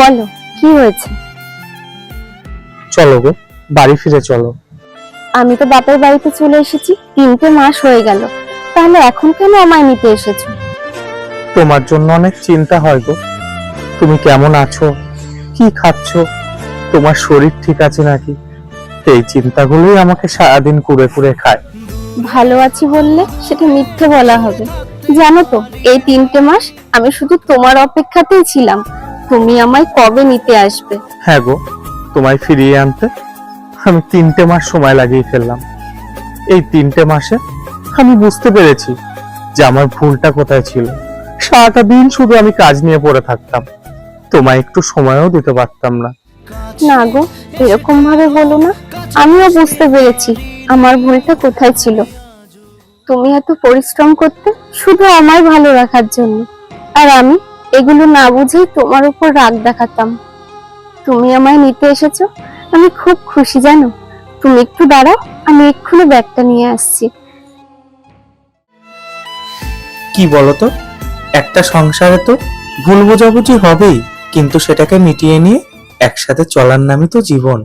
বলো কি হয়েছে? চলো গো বাড়ি ফিরে চলো। আমি তো বাপের বাড়িতে চলে এসেছি তিনটে মাস হয়ে গেল। তাহলে এখন কেন আমায় নিতে এসেছ? তোমার জন্য অনেক চিন্তা হয় গো। তুমি কেমন আছো? কি খাচ্ছ? তোমার শরীর ঠিক আছে নাকি? এই চিন্তাগুলোই আমাকে সারাদিন কুড়ে কুড়ে খায়। ভালো আছি বললে সেটা মিথ্যে বলা হবে। জানো তো এই তিনটে মাস আমি শুধু তোমার অপেক্ষাতেই ছিলাম। তুমি আমায় কবে নিতে আসবে? হ্যাঁ গো তোমায় ফিরিয়ে আনতে আমি তিনটে মাস সময় লাগিয়ে ফেললাম। এই তিনটে মাসে আমি বুঝতে পেরেছি যে আমার ভুলটা কোথায় ছিল। সারাটা দিন শুধু আমি কাজ নিয়ে পড়ে থাকতাম। তোমায় একটু সময়ও দিতে পারতাম না। না গো এরকম ভাবে বলো না। আমিও বুঝতে পেরেছি আমার ভুলটা কোথায় ছিল। তুমি এত পরিশ্রম করতে শুধু আমায় ভালো রাখার জন্য। আর আমি এগুলো না বুঝেই তোমার উপর রাগ দেখাতাম। তুমি আমায় নিতে এসেছ? আমি খুব খুশি, জানো? তুমি একটু দাঁড়াও, আমি এক্ষুনি ব্যাগটা নিয়ে আসছি। কি বলতো? একটা সংসারে তো ভুল বোঝাবুঝি হবেই, কিন্তু সেটাকে মিটিয়ে নিয়ে একসাথে চলার নামই তো জীবন।